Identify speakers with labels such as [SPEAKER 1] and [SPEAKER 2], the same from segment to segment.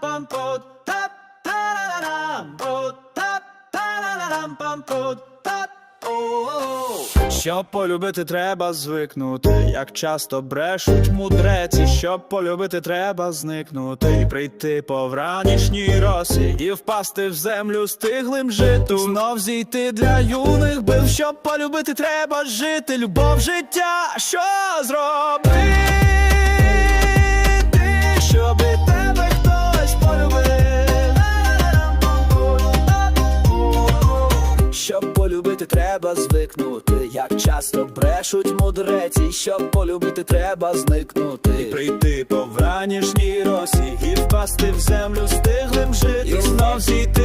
[SPEAKER 1] Та-та-ра-рам-пам-пут, та-та-ра-рам-пут, та-та-ра-рам-пам-пут, О-о-о. Щоб полюбити, треба звикнути, як часто брешуть мудреці, щоб полюбити, треба зникнути, і прийти по вранішній росі, і впасти в землю стиглим житу. Знов зійти для юних бив, щоб полюбити, треба жити. Любов життя, що зробити, полюбити, треба звикнути, як часто брешуть мудреці, щоб полюбити, треба зникнути. І прийти по вранішній росі, і впасти в землю стиглим жити. І знов зійти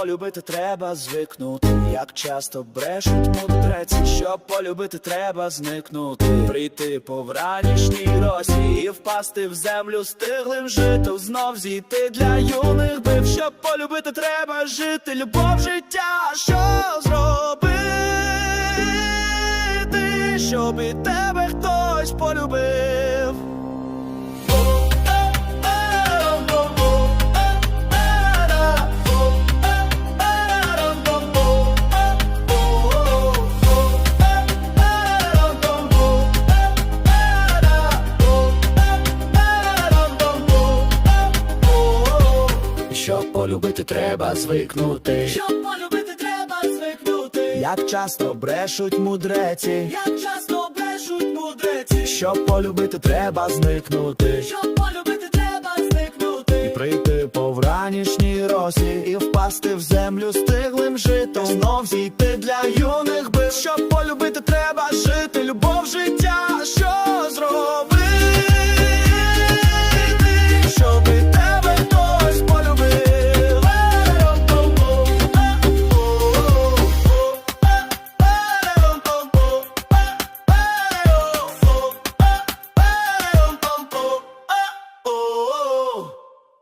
[SPEAKER 1] полюбити, треба звикнути, як часто брешуть мудреці, щоб полюбити, треба зникнути, прийти по вранішній росі і впасти в землю стиглим житом, знов зійти для юних бив, щоб полюбити, треба жити, любов життя, що зробити, щоб і тебе хтось полюбив. Щоб полюбити, треба звикнути. Щоб
[SPEAKER 2] полюбити, треба звикнути.
[SPEAKER 1] Як часто брешуть мудреці,
[SPEAKER 2] як часто брешуть мудреці.
[SPEAKER 1] Щоб полюбити, треба зникнути.
[SPEAKER 2] Щоб полюбити, треба зникнути.
[SPEAKER 1] І прийти по вранішній росі, і впасти в землю стиглим житом. Знов зійти